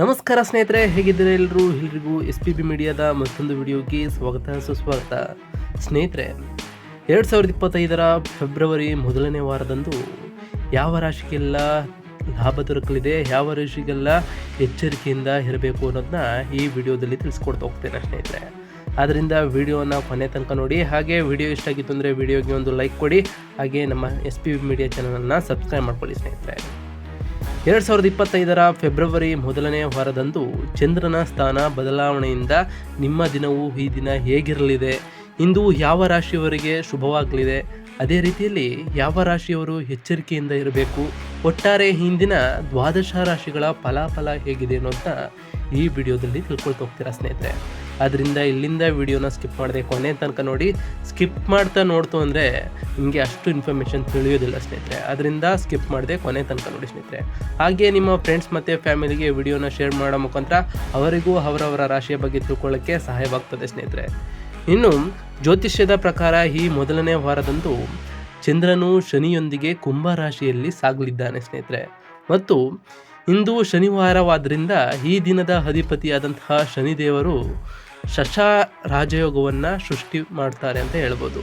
ನಮಸ್ಕಾರ ಸ್ನೇಹಿತರೆ, ಹೇಗಿದ್ದಾರೆ ಎಲ್ಲರೂ ಎಲ್ರಿಗೂ ಎಸ್ ಪಿ ಬಿ ಮೀಡಿಯಾದ ಮತ್ತೊಂದು ವಿಡಿಯೋಗೆ ಸ್ವಾಗತ, ಸುಸ್ವಾಗತ. ಸ್ನೇಹಿತರೆ, ಎರಡು ಸಾವಿರದ ಇಪ್ಪತ್ತೈದರ ಫೆಬ್ರವರಿ ಮೊದಲನೇ ವಾರದಂದು ಯಾವ ರಾಶಿಗೆಲ್ಲ ಲಾಭ ದೊರಕಲಿದೆ, ಯಾವ ರಾಶಿಗೆಲ್ಲ ಎಚ್ಚರಿಕೆಯಿಂದ ಇರಬೇಕು ಅನ್ನೋದನ್ನ ಈ ವಿಡಿಯೋದಲ್ಲಿ ತಿಳಿಸ್ಕೊಡ್ತಾ ಹೋಗ್ತೇನೆ ಸ್ನೇಹಿತರೆ. ಆದ್ದರಿಂದ ವಿಡಿಯೋನ ಕೊನೆ ತನಕ ನೋಡಿ, ಹಾಗೆ ವಿಡಿಯೋ ಇಷ್ಟ ಆಗಿತ್ತು ಅಂದರೆ ವಿಡಿಯೋಗೆ ಒಂದು ಲೈಕ್ ಕೊಡಿ, ಹಾಗೆ ನಮ್ಮ ಎಸ್ ಪಿ ಮೀಡಿಯಾ ಚಾನಲನ್ನು ಸಬ್ಸ್ಕ್ರೈಬ್ ಮಾಡ್ಕೊಳ್ಳಿ ಸ್ನೇಹಿತರೆ. ಎರಡು ಸಾವಿರದ ಇಪ್ಪತ್ತೈದರ ಫೆಬ್ರವರಿ ಮೊದಲನೇ ವಾರದಂದು ಚಂದ್ರನ ಸ್ಥಾನ ಬದಲಾವಣೆಯಿಂದ ನಿಮ್ಮ ದಿನವು ಈ ದಿನ ಹೇಗಿರಲಿದೆ? ಇಂದು ಯಾವ ರಾಶಿಯವರಿಗೆ ಶುಭವಾಗಲಿದೆ? ಅದೇ ರೀತಿಯಲ್ಲಿ ಯಾವ ರಾಶಿಯವರು ಎಚ್ಚರಿಕೆಯಿಂದ ಇರಬೇಕು? ಒಟ್ಟಾರೆ ಹಿಂದಿನ ದ್ವಾದಶ ರಾಶಿಗಳ ಫಲಾಫಲ ಹೇಗಿದೆ ಅನ್ನೋದನ್ನ ಈ ವಿಡಿಯೋದಲ್ಲಿ ತಿಳ್ಕೊಳ್ತಾ ಹೋಗ್ತೀರಾ ಸ್ನೇಹಿತರೆ? ಅದರಿಂದ ಇಲ್ಲಿಂದ ವಿಡಿಯೋನ ಸ್ಕಿಪ್ ಮಾಡಿದೆ ಕೊನೆ ತನಕ ನೋಡಿ. ಸ್ಕಿಪ್ ಮಾಡ್ತಾ ನೋಡ್ತು ಅಂದರೆ ನಿಮಗೆ ಅಷ್ಟು ಇನ್ಫಾರ್ಮೇಷನ್ ತಿಳಿಯೋದಿಲ್ಲ ಸ್ನೇಹಿತರೆ. ಅದರಿಂದ ಸ್ಕಿಪ್ ಮಾಡಿದೆ ಕೊನೆ ತನಕ ನೋಡಿ ಸ್ನೇಹಿತರೆ. ಹಾಗೆ ನಿಮ್ಮ ಫ್ರೆಂಡ್ಸ್ ಮತ್ತು ಫ್ಯಾಮಿಲಿಗೆ ವಿಡಿಯೋನ ಶೇರ್ ಮಾಡೋ ಮುಖಾಂತರ ಅವರಿಗೂ ಅವರವರ ರಾಶಿಯ ಬಗ್ಗೆ ತಿಳ್ಕೊಳ್ಳೋಕ್ಕೆ ಸಹಾಯವಾಗ್ತದೆ ಸ್ನೇಹಿತರೆ. ಇನ್ನು ಜ್ಯೋತಿಷ್ಯದ ಪ್ರಕಾರ ಈ ಮೊದಲನೇ ವಾರದಂದು ಚಂದ್ರನು ಶನಿಯೊಂದಿಗೆ ಕುಂಭ ರಾಶಿಯಲ್ಲಿ ಸಾಗಲಿದ್ದಾನೆ ಸ್ನೇಹಿತರೆ. ಮತ್ತು ಇಂದು ಶನಿವಾರವಾದ್ದರಿಂದ ಈ ದಿನದ ಅಧಿಪತಿಯಾದಂತಹ ಶನಿದೇವರು ಶಶ ರಾಜಯೋಗವನ್ನು ಸೃಷ್ಟಿ ಮಾಡ್ತಾರೆ ಅಂತ ಹೇಳ್ಬೋದು.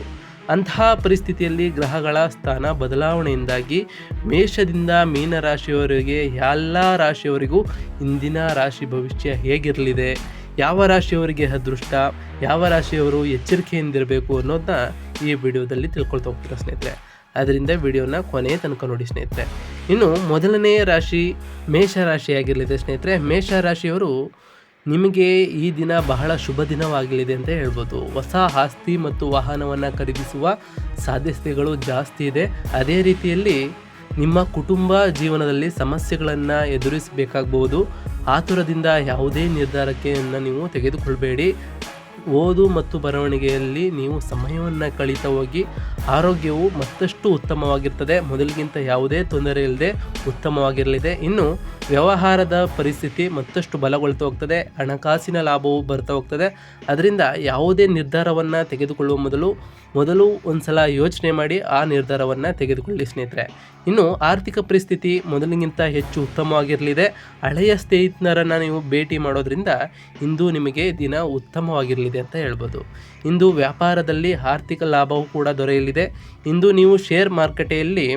ಅಂತಹ ಪರಿಸ್ಥಿತಿಯಲ್ಲಿ ಗ್ರಹಗಳ ಸ್ಥಾನ ಬದಲಾವಣೆಯಿಂದಾಗಿ ಮೇಷದಿಂದ ಮೀನ ರಾಶಿಯವರಿಗೆ ಎಲ್ಲ ರಾಶಿಯವರಿಗೂ ಇಂದಿನ ರಾಶಿ ಭವಿಷ್ಯ ಹೇಗಿರಲಿದೆ, ಯಾವ ರಾಶಿಯವರಿಗೆ ಅದೃಷ್ಟ, ಯಾವ ರಾಶಿಯವರು ಎಚ್ಚರಿಕೆಯಿಂದಿರಬೇಕು ಅನ್ನೋದನ್ನ ಈ ವಿಡಿಯೋದಲ್ಲಿ ತಿಳ್ಕೊಳ್ತಾ ಹೋಗ್ತೀರಾ ಸ್ನೇಹಿತರೆ. ಅದರಿಂದ ವಿಡಿಯೋನ ಕೊನೆಯ ತನಕ ನೋಡಿ ಸ್ನೇಹಿತರೆ. ಇನ್ನು ಮೊದಲನೆಯ ರಾಶಿ ಮೇಷ ರಾಶಿಯಾಗಿರಲಿದೆ ಸ್ನೇಹಿತರೆ. ಮೇಷ ರಾಶಿಯವರು ನಿಮಗೆ ಈ ದಿನ ಬಹಳ ಶುಭ ದಿನವಾಗಲಿದೆ ಅಂತ ಹೇಳ್ಬೋದು. ಹೊಸ ಆಸ್ತಿ ಮತ್ತು ವಾಹನವನ್ನು ಖರೀದಿಸುವ ಸಾಧ್ಯತೆಗಳು ಜಾಸ್ತಿ ಇದೆ. ಅದೇ ರೀತಿಯಲ್ಲಿ ನಿಮ್ಮ ಕುಟುಂಬ ಜೀವನದಲ್ಲಿ ಸಮಸ್ಯೆಗಳನ್ನು ಎದುರಿಸಬೇಕಾಗಬಹುದು. ಆತುರದಿಂದ ಯಾವುದೇ ನಿರ್ಧಾರಕ್ಕೆ ನೀವು ತೆಗೆದುಕೊಳ್ಬೇಡಿ. ಓದು ಮತ್ತು ಬರವಣಿಗೆಯಲ್ಲಿ ನೀವು ಸಮಯವನ್ನು ಕಳೀತಾ ಹೋಗಿ ಆರೋಗ್ಯವು ಮತ್ತಷ್ಟು ಉತ್ತಮವಾಗಿರ್ತದೆ. ಮೊದಲಿಗಿಂತ ಯಾವುದೇ ತೊಂದರೆ ಇಲ್ಲದೆ ಉತ್ತಮವಾಗಿರಲಿದೆ. ಇನ್ನು ವ್ಯವಹಾರದ ಪರಿಸ್ಥಿತಿ ಮತ್ತಷ್ಟು ಬಲಗೊಳ್ತಾ ಹೋಗ್ತದೆ. ಹಣಕಾಸಿನ ಲಾಭವು ಬರ್ತಾ ಹೋಗ್ತದೆ. ಅದರಿಂದ ಯಾವುದೇ ನಿರ್ಧಾರವನ್ನು ತೆಗೆದುಕೊಳ್ಳುವ ಮೊದಲು ಮೊದಲು ಒಂದ್ಸಲ ಯೋಚನೆ ಮಾಡಿ ಆ ನಿರ್ಧಾರವನ್ನು ತೆಗೆದುಕೊಳ್ಳಿ ಸ್ನೇಹಿತರೆ. ಇನ್ನು ಆರ್ಥಿಕ ಪರಿಸ್ಥಿತಿ ಮೊದಲಿಗಿಂತ ಹೆಚ್ಚು ಉತ್ತಮವಾಗಿರಲಿದೆ. ಹಳೆಯ ಸ್ನೇಹಿತರನ್ನು ನೀವು ಭೇಟಿ ಮಾಡೋದ್ರಿಂದ ಇಂದು ನಿಮಗೆ ದಿನ ಉತ್ತಮವಾಗಿರಲಿದೆ ಅಂತ ಹೇಳ್ಬೋದು. ಇಂದು ವ್ಯಾಪಾರದಲ್ಲಿ ಆರ್ಥಿಕ ಲಾಭವೂ ಕೂಡ ದೊರೆಯಲಿದೆ. ಇಂದು ನೀವು ಶೇರ್ ಮಾರುಕಟ್ಟೆಯಲ್ಲಿ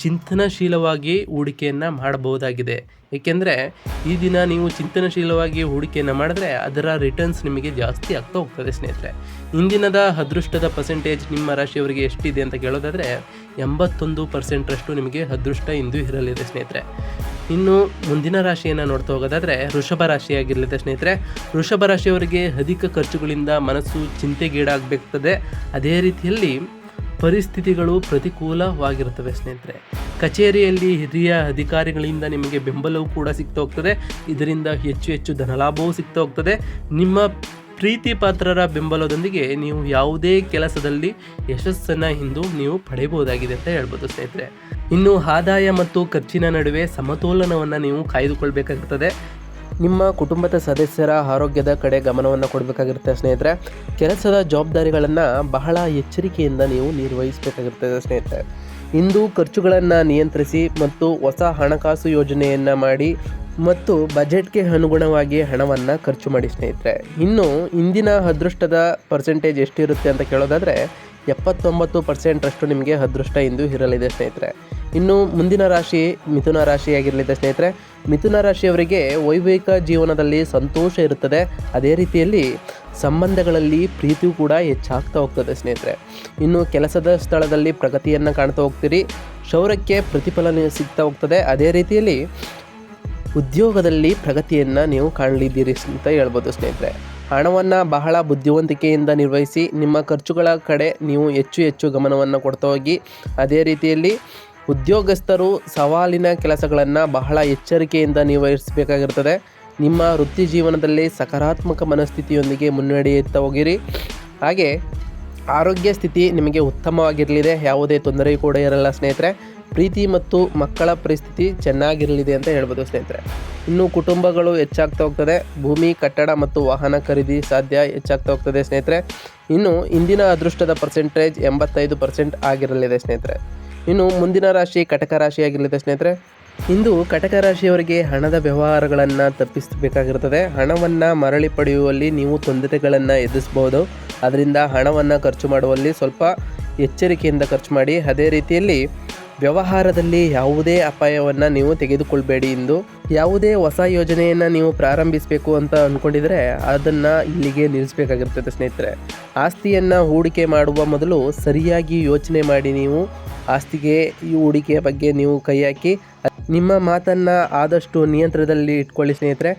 ಚಿಂತನಶೀಲವಾಗಿ ಹೂಡಿಕೆಯನ್ನು ಮಾಡಬಹುದಾಗಿದೆ. ಏಕೆಂದರೆ, ಈ ದಿನ ನೀವು ಚಿಂತನಶೀಲವಾಗಿ ಹೂಡಿಕೆಯನ್ನು ಮಾಡಿದ್ರೆ ಅದರ ರಿಟರ್ನ್ಸ್ ನಿಮಗೆ ಜಾಸ್ತಿ ಆಗ್ತಾ ಹೋಗ್ತದೆ ಸ್ನೇಹಿತರೆ. ಇಂದಿನದ ಅದೃಷ್ಟದ ಪರ್ಸೆಂಟೇಜ್ ನಿಮ್ಮ ರಾಶಿಯವರಿಗೆ ಎಷ್ಟಿದೆ ಅಂತ ಕೇಳೋದಾದರೆ, ಎಂಬತ್ತೊಂದು ಪರ್ಸೆಂಟ್ರಷ್ಟು ನಿಮಗೆ ಅದೃಷ್ಟ ಇಂದು ಇರಲಿದೆ ಸ್ನೇಹಿತರೆ. ಇನ್ನು ಮುಂದಿನ ರಾಶಿಯನ್ನು ನೋಡ್ತಾ ಹೋಗೋದಾದರೆ, ವೃಷಭ ರಾಶಿಯಾಗಿರಲಿದೆ ಸ್ನೇಹಿತರೆ. ವೃಷಭ ರಾಶಿಯವರಿಗೆ ಅಧಿಕ ಖರ್ಚುಗಳಿಂದ ಮನಸ್ಸು ಚಿಂತೆಗೀಡಾಗಬೇಕಾಗ್ತದೆ. ಅದೇ ರೀತಿಯಲ್ಲಿ ಪರಿಸ್ಥಿತಿಗಳು ಪ್ರತಿಕೂಲವಾಗಿರುತ್ತವೆ ಸ್ನೇಹಿತರೆ. ಕಚೇರಿಯಲ್ಲಿ ಹಿರಿಯ ಅಧಿಕಾರಿಗಳಿಂದ ನಿಮಗೆ ಬೆಂಬಲವೂ ಕೂಡ ಸಿಗ್ತಾ ಹೋಗ್ತದೆ. ಇದರಿಂದ ಹೆಚ್ಚು ಹೆಚ್ಚು ಧನಲಾಭವೂ ಸಿಗ್ತಾ ಹೋಗ್ತದೆ. ನಿಮ್ಮ ಪ್ರೀತಿ ಪಾತ್ರರ ಬೆಂಬಲದೊಂದಿಗೆ ನೀವು ಯಾವುದೇ ಕೆಲಸದಲ್ಲಿ ಯಶಸ್ಸನ್ನು ಇಂದು ನೀವು ಪಡೆಯಬಹುದಾಗಿದೆ ಅಂತ ಹೇಳ್ಬೋದು ಸ್ನೇಹಿತರೆ. ಇನ್ನು ಆದಾಯ ಮತ್ತು ಖರ್ಚಿನ ನಡುವೆ ಸಮತೋಲನವನ್ನು ನೀವು ಕಾಯ್ದುಕೊಳ್ಬೇಕಾಗುತ್ತದೆ ನಿಮ್ಮ ಕುಟುಂಬದ ಸದಸ್ಯರ ಆರೋಗ್ಯದ ಕಡೆ ಗಮನವನ್ನು ಕೊಡಬೇಕಾಗಿರುತ್ತೆ ಸ್ನೇಹಿತರೆ. ಕೆಲಸದ ಜವಾಬ್ದಾರಿಗಳನ್ನು ಬಹಳ ಎಚ್ಚರಿಕೆಯಿಂದ ನೀವು ನಿರ್ವಹಿಸಬೇಕಾಗಿರ್ತದೆ ಸ್ನೇಹಿತರೆ. ಇಂದು ಖರ್ಚುಗಳನ್ನು ನಿಯಂತ್ರಿಸಿ ಮತ್ತು ಹೊಸ ಹಣಕಾಸು ಯೋಜನೆಯನ್ನು ಮಾಡಿ ಮತ್ತು ಬಜೆಟ್ಗೆ ಅನುಗುಣವಾಗಿ ಹಣವನ್ನು ಖರ್ಚು ಮಾಡಿ ಸ್ನೇಹಿತರೆ. ಇನ್ನು ಇಂದಿನ ಅದೃಷ್ಟದ ಪರ್ಸೆಂಟೇಜ್ ಎಷ್ಟಿರುತ್ತೆ ಅಂತ ಕೇಳೋದಾದರೆ ಎಪ್ಪತ್ತೊಂಬತ್ತು ಪರ್ಸೆಂಟ್ರಷ್ಟು ನಿಮಗೆ ಅದೃಷ್ಟ ಇಂದು ಇರಲಿದೆ, ಸ್ನೇಹಿತರೆ. ಇನ್ನು ಮುಂದಿನ ರಾಶಿ ಮಿಥುನ ರಾಶಿಯಾಗಿರಲಿದೆ, ಸ್ನೇಹಿತರೆ. ಮಿಥುನ ರಾಶಿಯವರಿಗೆ ವೈವಾಹಿಕ ಜೀವನದಲ್ಲಿ ಸಂತೋಷ ಇರುತ್ತದೆ. ಅದೇ ರೀತಿಯಲ್ಲಿ ಸಂಬಂಧಗಳಲ್ಲಿ ಪ್ರೀತಿಯೂ ಕೂಡ ಹೆಚ್ಚಾಗ್ತಾ ಹೋಗ್ತದೆ, ಸ್ನೇಹಿತರೆ. ಇನ್ನು ಕೆಲಸದ ಸ್ಥಳದಲ್ಲಿ ಪ್ರಗತಿಯನ್ನು ಕಾಣ್ತಾ ಹೋಗ್ತೀರಿ. ಶೌರ್ಯಕ್ಕೆ ಪ್ರತಿಫಲ ಸಿಗ್ತಾ ಹೋಗ್ತದೆ. ಅದೇ ರೀತಿಯಲ್ಲಿ ಉದ್ಯೋಗದಲ್ಲಿ ಪ್ರಗತಿಯನ್ನು ನೀವು ಕಾಣಲಿದ್ದೀರಿ ಅಂತ ಹೇಳ್ಬೋದು, ಸ್ನೇಹಿತರೆ. ಹಣವನ್ನು ಬಹಳ ಬುದ್ಧಿವಂತಿಕೆಯಿಂದ ನಿರ್ವಹಿಸಿ ನಿಮ್ಮ ಖರ್ಚುಗಳ ಕಡೆ ನೀವು ಹೆಚ್ಚು ಹೆಚ್ಚು ಗಮನವನ್ನು ಕೊಡ್ತಾ ಹೋಗಿ. ಅದೇ ರೀತಿಯಲ್ಲಿ ಉದ್ಯೋಗಸ್ಥರು ಸವಾಲಿನ ಕೆಲಸಗಳನ್ನು ಬಹಳ ಎಚ್ಚರಿಕೆಯಿಂದ ನಿರ್ವಹಿಸಬೇಕಾಗಿರ್ತದೆ. ನಿಮ್ಮ ವೃತ್ತಿ ಜೀವನದಲ್ಲಿ ಸಕಾರಾತ್ಮಕ ಮನಸ್ಥಿತಿಯೊಂದಿಗೆ ಮುನ್ನಡೆಯುತ್ತಾ ಹೋಗಿರಿ. ಹಾಗೆ ಆರೋಗ್ಯ ಸ್ಥಿತಿ ನಿಮಗೆ ಉತ್ತಮವಾಗಿರಲಿದೆ. ಯಾವುದೇ ತೊಂದರೆ ಕೂಡ ಇರಲ್ಲ ಸ್ನೇಹಿತರೆ. ಪ್ರೀತಿ ಮತ್ತು ಮಕ್ಕಳ ಪರಿಸ್ಥಿತಿ ಚೆನ್ನಾಗಿರಲಿದೆ ಅಂತ ಹೇಳ್ಬೋದು ಸ್ನೇಹಿತರೆ. ಇನ್ನು ಕುಟುಂಬಗಳು ಹೆಚ್ಚಾಗ್ತಾ ಹೋಗ್ತದೆ, ಭೂಮಿ, ಕಟ್ಟಡ ಮತ್ತು ವಾಹನ ಖರೀದಿ ಸಾಧ್ಯ ಹೆಚ್ಚಾಗ್ತಾ ಹೋಗ್ತದೆ ಸ್ನೇಹಿತರೆ. ಇನ್ನು ಇಂದಿನ ಅದೃಷ್ಟದ ಪರ್ಸೆಂಟೇಜ್ ಎಂಬತ್ತೈದು ಪರ್ಸೆಂಟ್ ಆಗಿರಲಿದೆ ಸ್ನೇಹಿತರೆ. ಇನ್ನು ಮುಂದಿನ ರಾಶಿ ಕಟಕ ರಾಶಿಯಾಗಿರಲಿದೆ ಸ್ನೇಹಿತರೆ. ಇಂದು ಕಟಕ ರಾಶಿಯವರಿಗೆ ಹಣದ ವ್ಯವಹಾರಗಳನ್ನು ತಪ್ಪಿಸಬೇಕಾಗಿರುತ್ತದೆ ಹಣವನ್ನು ಮರಳಿ ಪಡೆಯುವಲ್ಲಿ ನೀವು ತೊಂದರೆಗಳನ್ನು ಎದುರಿಸಬಹುದು. ಅದರಿಂದ ಹಣವನ್ನು ಖರ್ಚು ಮಾಡುವಲ್ಲಿ ಸ್ವಲ್ಪ ಎಚ್ಚರಿಕೆಯಿಂದ ಖರ್ಚು ಮಾಡಿ, ಅದೇ ರೀತಿಯಲ್ಲಿ ವ್ಯವಹಾರದಲ್ಲಿ ಯಾವುದೇ ಅಪಾಯವನ್ನು ನೀವು ತೆಗೆದುಕೊಳ್ಬೇಡಿ ಎಂದು ಯಾವುದೇ ಹೊಸ ಯೋಜನೆಯನ್ನು ನೀವು ಪ್ರಾರಂಭಿಸಬೇಕು ಅಂತ ಅಂದ್ಕೊಂಡಿದ್ರೆ ಅದನ್ನು ಇಲ್ಲಿಗೆ ನಿಲ್ಲಿಸಬೇಕಾಗಿರ್ತದೆ ಸ್ನೇಹಿತರೆ. ಆಸ್ತಿಯನ್ನು ಹೂಡಿಕೆ ಮಾಡುವ ಮೊದಲು ಸರಿಯಾಗಿ ಯೋಚನೆ ಮಾಡಿ ನೀವು. ಆಸ್ತಿಗೆ ಈ ಹೂಡಿಕೆಯ ಬಗ್ಗೆ ನೀವು ಕೈ ಹಾಕಿ. ನಿಮ್ಮ ಮಾತನ್ನು ಆದಷ್ಟು ನಿಯಂತ್ರಣದಲ್ಲಿ ಇಟ್ಕೊಳ್ಳಿ ಸ್ನೇಹಿತರೆ.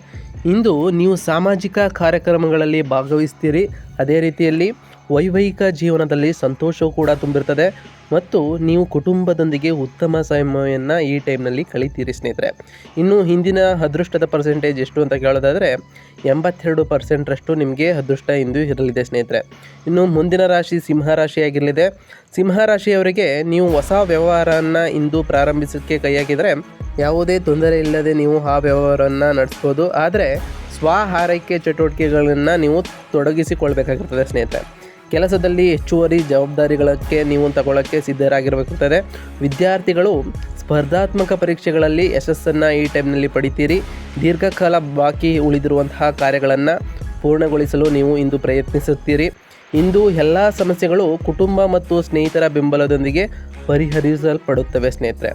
ಇಂದು ನೀವು ಸಾಮಾಜಿಕ ಕಾರ್ಯಕ್ರಮಗಳಲ್ಲಿ ಭಾಗವಹಿಸ್ತೀರಿ. ಅದೇ ರೀತಿಯಲ್ಲಿ ವೈವಾಹಿಕ ಜೀವನದಲ್ಲಿ ಸಂತೋಷವೂ ಕೂಡ ತುಂಬಿರ್ತದೆ ಮತ್ತು ನೀವು ಕುಟುಂಬದೊಂದಿಗೆ ಉತ್ತಮ ಸಮಯವನ್ನು ಈ ಟೈಮ್ನಲ್ಲಿ ಕಳಿತೀರಿ ಸ್ನೇಹಿತರೆ. ಇನ್ನು ಹಿಂದಿನ ಅದೃಷ್ಟದ ಪರ್ಸೆಂಟೇಜ್ ಎಷ್ಟು ಅಂತ ಕೇಳೋದಾದರೆ, ಎಂಬತ್ತೆರಡು ಪರ್ಸೆಂಟ್ರಷ್ಟು ನಿಮಗೆ ಅದೃಷ್ಟ ಇಂದು ಇರಲಿದೆ ಸ್ನೇಹಿತರೆ. ಇನ್ನು ಮುಂದಿನ ರಾಶಿ ಸಿಂಹ ರಾಶಿಯಾಗಿರಲಿದೆ ಸಿಂಹ ರಾಶಿಯವರಿಗೆ ನೀವು ಹೊಸ ವ್ಯವಹಾರವನ್ನು ಇಂದು ಪ್ರಾರಂಭಿಸೋಕ್ಕೆ ಕೈ ಹಾಕಿದರೆ ಯಾವುದೇ ತೊಂದರೆ ಇಲ್ಲದೆ ನೀವು ಆ ವ್ಯವಹಾರವನ್ನು ನಡೆಸ್ಬೋದು. ಆದರೆ, ಸ್ವ ಆರೈಕೆ ಚಟುವಟಿಕೆಗಳನ್ನು ನೀವು ತೊಡಗಿಸಿಕೊಳ್ಬೇಕಾಗಿರ್ತದೆ ಸ್ನೇಹಿತರೆ. ಕೆಲಸದಲ್ಲಿ ಹೆಚ್ಚುವರಿ ಜವಾಬ್ದಾರಿಗಳಕ್ಕೆ ನೀವು ತಗೊಳ್ಳೋಕ್ಕೆ ಸಿದ್ಧರಾಗಿರಬೇಕಾಗುತ್ತದೆ ವಿದ್ಯಾರ್ಥಿಗಳು ಸ್ಪರ್ಧಾತ್ಮಕ ಪರೀಕ್ಷೆಗಳಲ್ಲಿ ಯಶಸ್ಸನ್ನು ಈ ಟೈಮ್ನಲ್ಲಿ ಪಡಿತೀರಿ. ದೀರ್ಘಕಾಲ ಬಾಕಿ ಉಳಿದಿರುವಂತಹ ಕಾರ್ಯಗಳನ್ನು ಪೂರ್ಣಗೊಳಿಸಲು ನೀವು ಇಂದು ಪ್ರಯತ್ನಿಸುತ್ತೀರಿ. ಇಂದು ಎಲ್ಲ ಸಮಸ್ಯೆಗಳು ಕುಟುಂಬ ಮತ್ತು ಸ್ನೇಹಿತರ ಬೆಂಬಲದೊಂದಿಗೆ ಪರಿಹರಿಸಲ್ಪಡುತ್ತವೆ ಸ್ನೇಹಿತರೆ.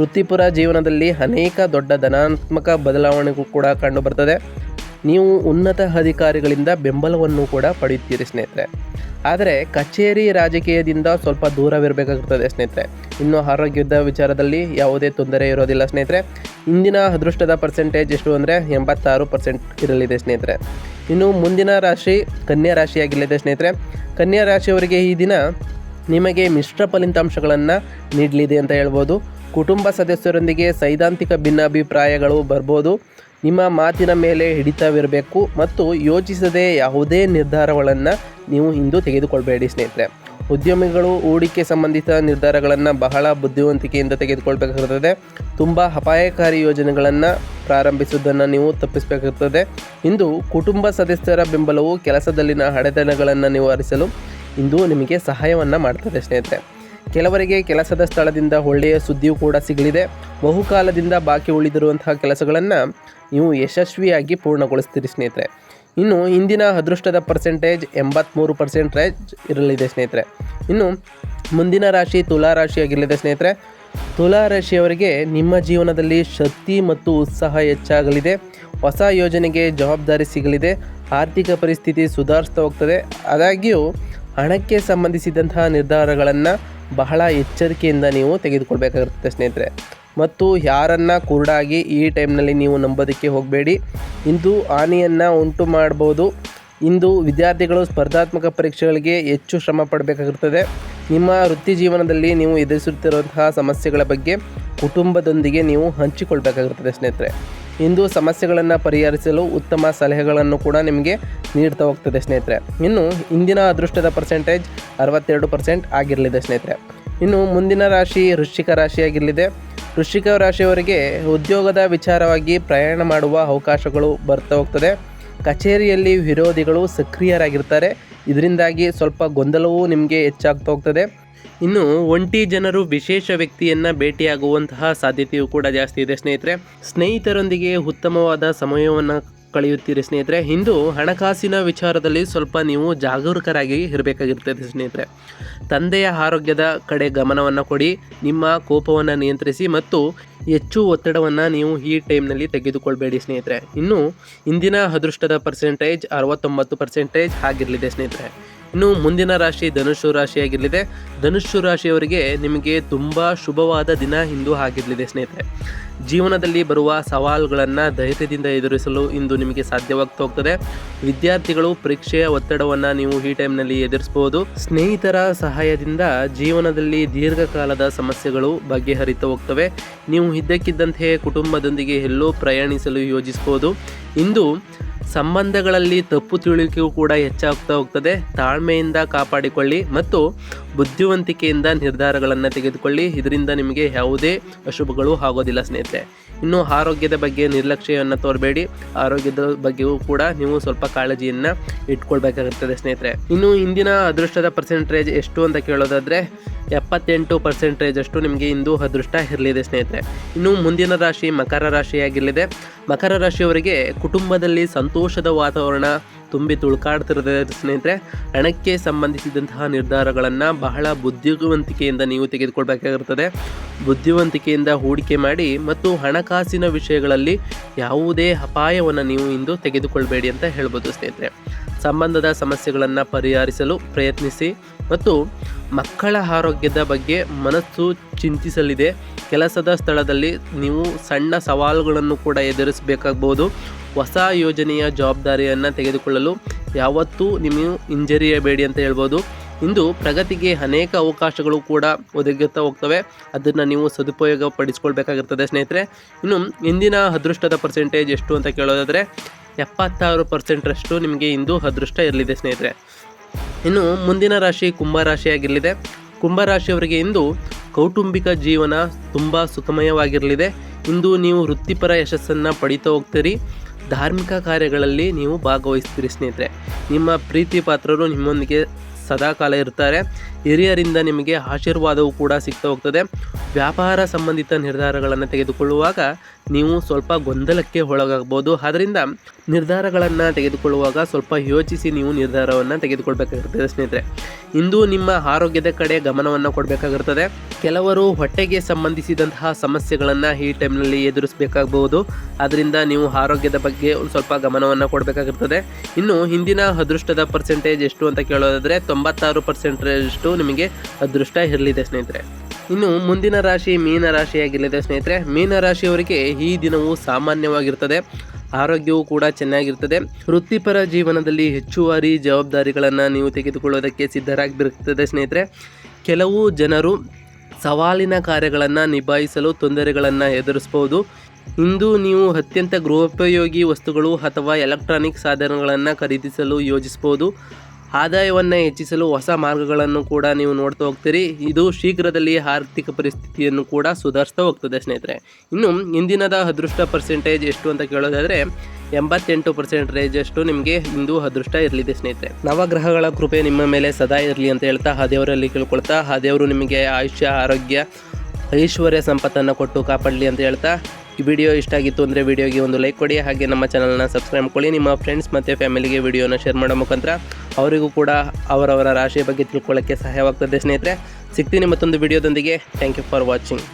ವೃತ್ತಿಪರ ಜೀವನದಲ್ಲಿ ಅನೇಕ ದೊಡ್ಡ ಧನಾತ್ಮಕ ಬದಲಾವಣೆಗೂ ಕೂಡ ಕಂಡುಬರ್ತದೆ. ನೀವು ಉನ್ನತ ಅಧಿಕಾರಿಗಳಿಂದ ಬೆಂಬಲವನ್ನು ಕೂಡ ಪಡೆಯುತ್ತೀರಿ ಸ್ನೇಹಿತರೆ. ಆದರೆ ಕಚೇರಿ ರಾಜಕೀಯದಿಂದ ಸ್ವಲ್ಪ ದೂರವಿರಬೇಕಾಗುತ್ತದೆ ಸ್ನೇಹಿತರೆ. ಇನ್ನು ಆರೋಗ್ಯದ ವಿಚಾರದಲ್ಲಿ ಯಾವುದೇ ತೊಂದರೆ ಇರೋದಿಲ್ಲ ಸ್ನೇಹಿತರೆ. ಇಂದಿನ ಅದೃಷ್ಟದ ಪರ್ಸೆಂಟೇಜ್ ಎಷ್ಟು ಅಂದರೆ ಎಂಬತ್ತಾರು ಪರ್ಸೆಂಟ್ ಇರಲಿದೆ ಸ್ನೇಹಿತರೆ. ಇನ್ನು ಮುಂದಿನ ರಾಶಿ ಕನ್ಯಾ ರಾಶಿಯಾಗಿರಲಿದೆ ಸ್ನೇಹಿತರೆ. ಕನ್ಯಾ ರಾಶಿಯವರಿಗೆ ಈ ದಿನ ನಿಮಗೆ ಮಿಶ್ರ ಫಲಿತಾಂಶಗಳನ್ನು ನೀಡಲಿದೆ ಅಂತ ಹೇಳ್ಬೋದು. ಕುಟುಂಬ ಸದಸ್ಯರೊಂದಿಗೆ ಸೈದ್ಧಾಂತಿಕ ಭಿನ್ನಾಭಿಪ್ರಾಯಗಳು ಬರ್ಬೋದು. ನಿಮ್ಮ ಮಾತಿನ ಮೇಲೆ ಹಿಡಿತವಿರಬೇಕು ಮತ್ತು ಯೋಚಿಸದೆ ಯಾವುದೇ ನಿರ್ಧಾರಗಳನ್ನು ನೀವು ಇಂದು ತೆಗೆದುಕೊಳ್ಬೇಡಿ ಸ್ನೇಹಿತರೆ. ಉದ್ಯಮಿಗಳು ಹೂಡಿಕೆ ಸಂಬಂಧಿತ ನಿರ್ಧಾರಗಳನ್ನು ಬಹಳ ಬುದ್ಧಿವಂತಿಕೆಯಿಂದ ತೆಗೆದುಕೊಳ್ಬೇಕಾಗುತ್ತದೆ ತುಂಬ ಅಪಾಯಕಾರಿ ಯೋಜನೆಗಳನ್ನು ಪ್ರಾರಂಭಿಸುವುದನ್ನು ನೀವು ತಪ್ಪಿಸಬೇಕಾಗುತ್ತದೆ ಇಂದು ಕುಟುಂಬ ಸದಸ್ಯರ ಬೆಂಬಲವು ಕೆಲಸದಲ್ಲಿನ ಅಡೆತಡೆಗಳನ್ನು ನಿವಾರಿಸಲು ಇಂದು ನಿಮಗೆ ಸಹಾಯವನ್ನು ಮಾಡ್ತದೆ ಸ್ನೇಹಿತರೆ. ಕೆಲವರಿಗೆ ಕೆಲಸದ ಸ್ಥಳದಿಂದ ಒಳ್ಳೆಯ ಸುದ್ದಿಯೂ ಕೂಡ ಸಿಗಲಿದೆ. ಬಹುಕಾಲದಿಂದ ಬಾಕಿ ಉಳಿದಿರುವಂತಹ ಕೆಲಸಗಳನ್ನು ನೀವು ಯಶಸ್ವಿಯಾಗಿ ಪೂರ್ಣಗೊಳಿಸ್ತೀರಿ ಸ್ನೇಹಿತರೆ. ಇನ್ನು ಇಂದಿನ ಅದೃಷ್ಟದ ಪರ್ಸೆಂಟೇಜ್ ಎಂಬತ್ತ್ಮೂರು ಪರ್ಸೆಂಟೇಜ್ ಇರಲಿದೆ ಸ್ನೇಹಿತರೆ. ಇನ್ನು ಮುಂದಿನ ರಾಶಿ ತುಲಾ ರಾಶಿಯಾಗಿರಲಿದೆ ಸ್ನೇಹಿತರೆ. ತುಲಾ ರಾಶಿಯವರಿಗೆ ನಿಮ್ಮ ಜೀವನದಲ್ಲಿ ಶಕ್ತಿ ಮತ್ತು ಉತ್ಸಾಹ ಹೆಚ್ಚಾಗಲಿದೆ. ಹೊಸ ಯೋಜನೆಗೆ ಜವಾಬ್ದಾರಿ ಸಿಗಲಿದೆ. ಆರ್ಥಿಕ ಪರಿಸ್ಥಿತಿ ಸುಧಾರಿಸ್ತಾ ಹೋಗ್ತದೆ. ಆದಾಗ್ಯೂ, ಹಣಕ್ಕೆ ಸಂಬಂಧಿಸಿದಂತಹ ನಿರ್ಧಾರಗಳನ್ನು ಬಹಳ ಎಚ್ಚರಿಕೆಯಿಂದ ನೀವು ತೆಗೆದುಕೊಳ್ಬೇಕಾಗಿರುತ್ತೆ ಸ್ನೇಹಿತರೆ. ಮತ್ತು ಯಾರನ್ನು ಕುರುಡಾಗಿ ಈ ಟೈಮ್ನಲ್ಲಿ ನೀವು ನಂಬೋದಕ್ಕೆ ಹೋಗಬೇಡಿ. ಇಂದು ಹಾನಿಯನ್ನು ಉಂಟು ಮಾಡ್ಬೋದು. ಇಂದು ವಿದ್ಯಾರ್ಥಿಗಳು ಸ್ಪರ್ಧಾತ್ಮಕ ಪರೀಕ್ಷೆಗಳಿಗೆ ಹೆಚ್ಚು ಶ್ರಮ ಪಡಬೇಕಾಗಿರ್ತದೆ. ನಿಮ್ಮ ವೃತ್ತಿ ಜೀವನದಲ್ಲಿ ನೀವು ಎದುರಿಸುತ್ತಿರುವಂತಹ ಸಮಸ್ಯೆಗಳ ಬಗ್ಗೆ ಕುಟುಂಬದೊಂದಿಗೆ ನೀವು ಹಂಚಿಕೊಳ್ಬೇಕಾಗಿರ್ತದೆ ಸ್ನೇಹಿತರೆ. ಇಂದು ಸಮಸ್ಯೆಗಳನ್ನು ಪರಿಹರಿಸಲು ಉತ್ತಮ ಸಲಹೆಗಳನ್ನು ಕೂಡ ನಿಮಗೆ ನೀಡ್ತಾ ಹೋಗ್ತದೆ ಸ್ನೇಹಿತರೆ. ಇನ್ನು ಇಂದಿನ ಅದೃಷ್ಟದ ಪರ್ಸೆಂಟೇಜ್ ಅರವತ್ತೆರಡು ಪರ್ಸೆಂಟ್ ಆಗಿರಲಿದೆ ಸ್ನೇಹಿತರೆ. ಇನ್ನು ಮುಂದಿನ ರಾಶಿ ವೃಶ್ಚಿಕ ರಾಶಿಯಾಗಿರಲಿದೆ. ವೃಶ್ಚಿಕ ರಾಶಿಯವರಿಗೆ ಉದ್ಯೋಗದ ವಿಚಾರವಾಗಿ ಪ್ರಯಾಣ ಮಾಡುವ ಅವಕಾಶಗಳು ಬರ್ತಾ ಹೋಗ್ತದೆ. ಕಚೇರಿಯಲ್ಲಿ ವಿರೋಧಿಗಳು ಸಕ್ರಿಯರಾಗಿರ್ತಾರೆ. ಇದರಿಂದಾಗಿ ಸ್ವಲ್ಪ ಗೊಂದಲವೂ ನಿಮಗೆ ಹೆಚ್ಚಾಗ್ತಾ ಹೋಗ್ತದೆ. ಇನ್ನು ಒಂಟಿ ಜನರು ವಿಶೇಷ ವ್ಯಕ್ತಿಯನ್ನು ಭೇಟಿಯಾಗುವಂತಹ ಸಾಧ್ಯತೆಯೂ ಕೂಡ ಜಾಸ್ತಿ ಇದೆ ಸ್ನೇಹಿತರೆ. ಸ್ನೇಹಿತರೊಂದಿಗೆ ಉತ್ತಮವಾದ ಸಮಯವನ್ನು ಕಳೆಯುತ್ತೀರಿ ಸ್ನೇಹಿತರೆ. ಇಂದು ಹಣಕಾಸಿನ ವಿಚಾರದಲ್ಲಿ ಸ್ವಲ್ಪ ನೀವು ಜಾಗರೂಕರಾಗಿ ಇರಬೇಕಾಗಿರ್ತದೆ ಸ್ನೇಹಿತರೆ. ತಂದೆಯ ಆರೋಗ್ಯದ ಕಡೆ ಗಮನವನ್ನು ಕೊಡಿ, ನಿಮ್ಮ ಕೋಪವನ್ನು ನಿಯಂತ್ರಿಸಿ ಮತ್ತು ಹೆಚ್ಚು ಒತ್ತಡವನ್ನು ನೀವು ಈ ಟೈಮ್ನಲ್ಲಿ ತೆಗೆದುಕೊಳ್ಬೇಡಿ ಸ್ನೇಹಿತರೆ. ಇನ್ನು, ಇಂದಿನ ಅದೃಷ್ಟದ ಪರ್ಸೆಂಟೇಜ್ ಅರವತ್ತೊಂಬತ್ತು ಪರ್ಸೆಂಟೇಜ್ ಆಗಿರಲಿದೆ ಸ್ನೇಹಿತರೆ. ಇನ್ನು ಮುಂದಿನ ರಾಶಿ ಧನುಷು ರಾಶಿಯಾಗಿರಲಿದೆ. ಧನುಷು ರಾಶಿಯವರಿಗೆ ನಿಮಗೆ ತುಂಬ ಶುಭವಾದ ದಿನ ಇಂದು ಆಗಿರಲಿದೆ ಸ್ನೇಹಿತರೆ. ಜೀವನದಲ್ಲಿ ಬರುವ ಸವಾಲುಗಳನ್ನು ಧೈರ್ಯದಿಂದ ಎದುರಿಸಲು ಇಂದು ನಿಮಗೆ ಸಾಧ್ಯವಾಗ್ತಾ ಹೋಗ್ತದೆ. ವಿದ್ಯಾರ್ಥಿಗಳು ಪರೀಕ್ಷೆಯ ಒತ್ತಡವನ್ನು ನೀವು ಈ ಟೈಮ್ನಲ್ಲಿ ಎದುರಿಸಬಹುದು. ಸ್ನೇಹಿತರ ಸಹಾಯದಿಂದ ಜೀವನದಲ್ಲಿ ದೀರ್ಘಕಾಲದ ಸಮಸ್ಯೆಗಳು ಬಗೆಹರಿತಾ ಹೋಗ್ತವೆ. ನೀವು ಇದ್ದಕ್ಕಿದ್ದಂತೆ ಕುಟುಂಬದೊಂದಿಗೆ ಎಲ್ಲೋ ಪ್ರಯಾಣಿಸಲು ಯೋಜಿಸಬಹುದು. ಇಂದು ಸಂಬಂಧಗಳಲ್ಲಿ ತಪ್ಪು ತಿಳುವಿಕೆಯೂ ಕೂಡ ಹೆಚ್ಚಾಗ್ತಾ ಹೋಗ್ತದೆ. ತಾಳ್ಮೆಯಿಂದ ಕಾಪಾಡಿಕೊಳ್ಳಿ ಮತ್ತು ಬುದ್ಧಿವಂತಿಕೆಯಿಂದ ನಿರ್ಧಾರಗಳನ್ನು ತೆಗೆದುಕೊಳ್ಳಿ. ಇದರಿಂದ ನಿಮಗೆ ಯಾವುದೇ ಅಶುಭಗಳು ಆಗೋದಿಲ್ಲ ಸ್ನೇಹಿತರೆ. ಇನ್ನು ಆರೋಗ್ಯದ ಬಗ್ಗೆ ನಿರ್ಲಕ್ಷ್ಯವನ್ನು ತೋರಬೇಡಿ. ಆರೋಗ್ಯದ ಬಗ್ಗೆಯೂ ಕೂಡ ನೀವು ಸ್ವಲ್ಪ ಕಾಳಜಿಯನ್ನು ಇಟ್ಕೊಳ್ಬೇಕಾಗುತ್ತದೆ ಸ್ನೇಹಿತರೆ. ಇನ್ನು ಇಂದಿನ ಅದೃಷ್ಟದ ಪರ್ಸೆಂಟೇಜ್ ಎಷ್ಟು ಅಂತ ಕೇಳೋದಾದರೆ ಎಪ್ಪತ್ತೆಂಟು ಪರ್ಸೆಂಟೇಜ್ ಅಷ್ಟು ನಿಮಗೆ ಇಂದು ಅದೃಷ್ಟ ಇರಲಿದೆ ಸ್ನೇಹಿತರೆ. ಇನ್ನು ಮುಂದಿನ ರಾಶಿ ಮಕರ ರಾಶಿಯಾಗಿರಲಿದೆ. ಮಕರ ರಾಶಿಯವರಿಗೆ ಕುಟುಂಬದಲ್ಲಿ ಸಂತೋಷದ ವಾತಾವರಣ ತುಂಬಿ ತುಳ್ಕಾಡ್ತಿರೋದೇ ಸ್ನೇಹಿತರೆ. ಹಣಕ್ಕೆ ಸಂಬಂಧಿಸಿದಂತಹ ನಿರ್ಧಾರಗಳನ್ನು ಬಹಳ ಬುದ್ಧಿವಂತಿಕೆಯಿಂದ ನೀವು ತೆಗೆದುಕೊಳ್ಬೇಕಾಗಿರ್ತದೆ. ಬುದ್ಧಿವಂತಿಕೆಯಿಂದ ಹೂಡಿಕೆ ಮಾಡಿ ಮತ್ತು ಹಣಕಾಸಿನ ವಿಷಯಗಳಲ್ಲಿ ಯಾವುದೇ ಅಪಾಯವನ್ನು ನೀವು ಇಂದು ತೆಗೆದುಕೊಳ್ಬೇಡಿ ಅಂತ ಹೇಳ್ಬೋದು ಸ್ನೇಹಿತರೆ. ಸಂಬಂಧದ ಸಮಸ್ಯೆಗಳನ್ನು ಪರಿಹರಿಸಲು ಪ್ರಯತ್ನಿಸಿ ಮತ್ತು ಮಕ್ಕಳ ಆರೋಗ್ಯದ ಬಗ್ಗೆ ಮನಸ್ಸು ಚಿಂತಿಸಲಿದೆ. ಕೆಲಸದ ಸ್ಥಳದಲ್ಲಿ ನೀವು ಸಣ್ಣ ಸವಾಲುಗಳನ್ನು ಕೂಡ ಎದುರಿಸಬೇಕಾಗ್ಬೋದು ಹೊಸ ಯೋಜನೆಯ ಜವಾಬ್ದಾರಿಯನ್ನು ತೆಗೆದುಕೊಳ್ಳಲು ಯಾವತ್ತೂ ನೀವು ಹಿಂಜರಿಯಬೇಡಿ ಅಂತ ಹೇಳ್ಬೋದು. ಇಂದು ಪ್ರಗತಿಗೆ ಅನೇಕ ಅವಕಾಶಗಳು ಕೂಡ ಒದಗುತ್ತಾ ಹೋಗ್ತವೆ. ಅದನ್ನು ನೀವು ಸದುಪಯೋಗ ಪಡಿಸ್ಕೊಳ್ಬೇಕಾಗಿರ್ತದೆ ಸ್ನೇಹಿತರೆ. ಇನ್ನು ಇಂದಿನ ಅದೃಷ್ಟದ ಪರ್ಸೆಂಟೇಜ್ ಎಷ್ಟು ಅಂತ ಕೇಳೋದಾದರೆ ಎಪ್ಪತ್ತಾರು ಪರ್ಸೆಂಟ್ರಷ್ಟು ನಿಮಗೆ ಇಂದು ಅದೃಷ್ಟ ಇರಲಿದೆ ಸ್ನೇಹಿತರೆ. ಇನ್ನು ಮುಂದಿನ ರಾಶಿ ಕುಂಭ ಕುಂಭರಾಶಿಯವರಿಗೆ ಕುಂಭ ರಾಶಿಯವರಿಗೆ ಇಂದು ಕೌಟುಂಬಿಕ ಜೀವನ ತುಂಬ ಸುಖಮಯವಾಗಿರಲಿದೆ. ಇಂದು ನೀವು ವೃತ್ತಿಪರ ಯಶಸ್ಸನ್ನು ಪಡಿತಾ ಹೋಗ್ತೀರಿ. ಧಾರ್ಮಿಕ ಕಾರ್ಯಗಳಲ್ಲಿ ನೀವು ಭಾಗವಹಿಸ್ತೀರಿ ಸ್ನೇಹಿತರೆ. ನಿಮ್ಮ ಪ್ರೀತಿ ಪಾತ್ರರು ನಿಮ್ಮೊಂದಿಗೆ ಸದಾಕಾಲ ಇರ್ತಾರೆ. ಹಿರಿಯರಿಂದ ನಿಮಗೆ ಆಶೀರ್ವಾದವೂ ಕೂಡ ಸಿಗ್ತಾ ಹೋಗ್ತದೆ. ವ್ಯಾಪಾರ ಸಂಬಂಧಿತ ನಿರ್ಧಾರಗಳನ್ನು ತೆಗೆದುಕೊಳ್ಳುವಾಗ ನೀವು ಸ್ವಲ್ಪ ಗೊಂದಲಕ್ಕೆ ಒಳಗಾಗ್ಬೋದು. ಆದ್ದರಿಂದ ನಿರ್ಧಾರಗಳನ್ನು ತೆಗೆದುಕೊಳ್ಳುವಾಗ ಸ್ವಲ್ಪ ಯೋಚಿಸಿ ನೀವು ನಿರ್ಧಾರವನ್ನು ತೆಗೆದುಕೊಳ್ಬೇಕಾಗಿರ್ತದೆ ಸ್ನೇಹಿತರೆ. ಇಂದು ನಿಮ್ಮ ಆರೋಗ್ಯದ ಕಡೆ ಗಮನವನ್ನು ಕೊಡಬೇಕಾಗಿರ್ತದೆ. ಕೆಲವರು ಹೊಟ್ಟೆಗೆ ಸಂಬಂಧಿಸಿದಂತಹ ಸಮಸ್ಯೆಗಳನ್ನು ಈ ಟೈಮ್ನಲ್ಲಿ ಎದುರಿಸಬೇಕಾಗಬಹುದು ಆದ್ದರಿಂದ ನೀವು ಆರೋಗ್ಯದ ಬಗ್ಗೆ ಒಂದು ಸ್ವಲ್ಪ ಗಮನವನ್ನು ಕೊಡಬೇಕಾಗಿರ್ತದೆ. ಇನ್ನು ಹಿಂದಿನ ಅದೃಷ್ಟದ ಪರ್ಸೆಂಟೇಜ್ ಎಷ್ಟು ಅಂತ ಕೇಳೋದಾದರೆ ತೊಂಬತ್ತಾರು ಪರ್ಸೆಂಟೇಜಷ್ಟು ನಿಮಗೆ ಅದೃಷ್ಟ ಇರಲಿದೆ ಸ್ನೇಹಿತರೆ. ಇನ್ನು ಮುಂದಿನ ರಾಶಿ ಮೀನ ರಾಶಿಯಾಗಿರಲಿದೆ ಸ್ನೇಹಿತರೆ. ಮೀನ ರಾಶಿಯವರಿಗೆ ಈ ದಿನವು ಸಾಮಾನ್ಯವಾಗಿರ್ತದೆ. ಆರೋಗ್ಯವು ಕೂಡ ಚೆನ್ನಾಗಿರ್ತದೆ. ವೃತ್ತಿಪರ ಜೀವನದಲ್ಲಿ ಹೆಚ್ಚುವರಿ ಜವಾಬ್ದಾರಿಗಳನ್ನು ನೀವು ತೆಗೆದುಕೊಳ್ಳೋದಕ್ಕೆ ಸಿದ್ಧರಾಗಿರ್ತದೆ ಸ್ನೇಹಿತರೆ. ಕೆಲವು ಜನರು ಸವಾಲಿನ ಕಾರ್ಯಗಳನ್ನು ನಿಭಾಯಿಸಲು ತೊಂದರೆಗಳನ್ನು ಎದುರಿಸಬಹುದು. ಇಂದು ನೀವು ಅತ್ಯಂತ ಗೃಹೋಪಯೋಗಿ ವಸ್ತುಗಳು ಅಥವಾ ಎಲೆಕ್ಟ್ರಾನಿಕ್ ಸಾಧನಗಳನ್ನು ಖರೀದಿಸಲು ಯೋಜಿಸಬಹುದು. ಆದಾಯವನ್ನು ಹೆಚ್ಚಿಸಲು ಹೊಸ ಮಾರ್ಗಗಳನ್ನು ಕೂಡ ನೀವು ನೋಡ್ತಾ ಹೋಗ್ತೀರಿ. ಇದು ಶೀಘ್ರದಲ್ಲಿ ಆರ್ಥಿಕ ಪರಿಸ್ಥಿತಿಯನ್ನು ಕೂಡ ಸುಧಾರಿಸ್ತಾ ಹೋಗ್ತದೆ ಸ್ನೇಹಿತರೆ. ಇನ್ನು ಇಂದಿನದ ಅದೃಷ್ಟ ಪರ್ಸೆಂಟೇಜ್ ಎಷ್ಟು ಅಂತ ಕೇಳೋದಾದರೆ, ಎಂಬತ್ತೆಂಟು ಅಷ್ಟು ನಿಮಗೆ ಇಂದು ಅದೃಷ್ಟ ಇರಲಿದೆ ಸ್ನೇಹಿತರೆ. ನವಗ್ರಹಗಳ ಕೃಪೆ ನಿಮ್ಮ ಮೇಲೆ ಸದಾ ಇರಲಿ ಅಂತ ಹೇಳ್ತಾ ಆ ದೇವರಲ್ಲಿ ಕೇಳ್ಕೊಳ್ತಾ, ಆ ದೇವರು ನಿಮಗೆ ಆಯುಷ್ಯ, ಆರೋಗ್ಯ, ಐಶ್ವರ್ಯ ಸಂಪತ್ತನ್ನು ಕೊಟ್ಟು ಕಾಪಾಡಲಿ ಅಂತ ಹೇಳ್ತಾ ಈ ವಿಡಿಯೋ ಇಷ್ಟ ಆಗಿತ್ತು ಅಂದರೆ ವಿಡಿಯೋಗೆ ಒಂದು ಲೈಕ್ ಕೊಡಿ. ಹಾಗೆ ನಮ್ಮ ಚಾನಲ್ನ ಸಬ್ಸ್ಕ್ರೈಬ್ ಮಾಡ್ಕೊಳ್ಳಿ ನಿಮ್ಮ ಫ್ರೆಂಡ್ಸ್ ಮತ್ತು ಫ್ಯಾಮಿಲಿಗೆ ವಿಡಿಯೋನ ಶೇರ್ ಮಾಡೋ ಮುಖಾಂತರ ಅವರಿಗೂ ಕೂಡ ಅವರವರ ರಾಶಿಯ ಬಗ್ಗೆ ತಿಳ್ಕೊಳ್ಳೋಕ್ಕೆ ಸಹಾಯವಾಗ್ತದೆ ಸ್ನೇಹಿತರೆ. ಸಿಗ್ತೀನಿ ಮತ್ತೊಂದು ವಿಡಿಯೋದೊಂದಿಗೆ ಥ್ಯಾಂಕ್ ಯು ಫಾರ್ ವಾಚಿಂಗ್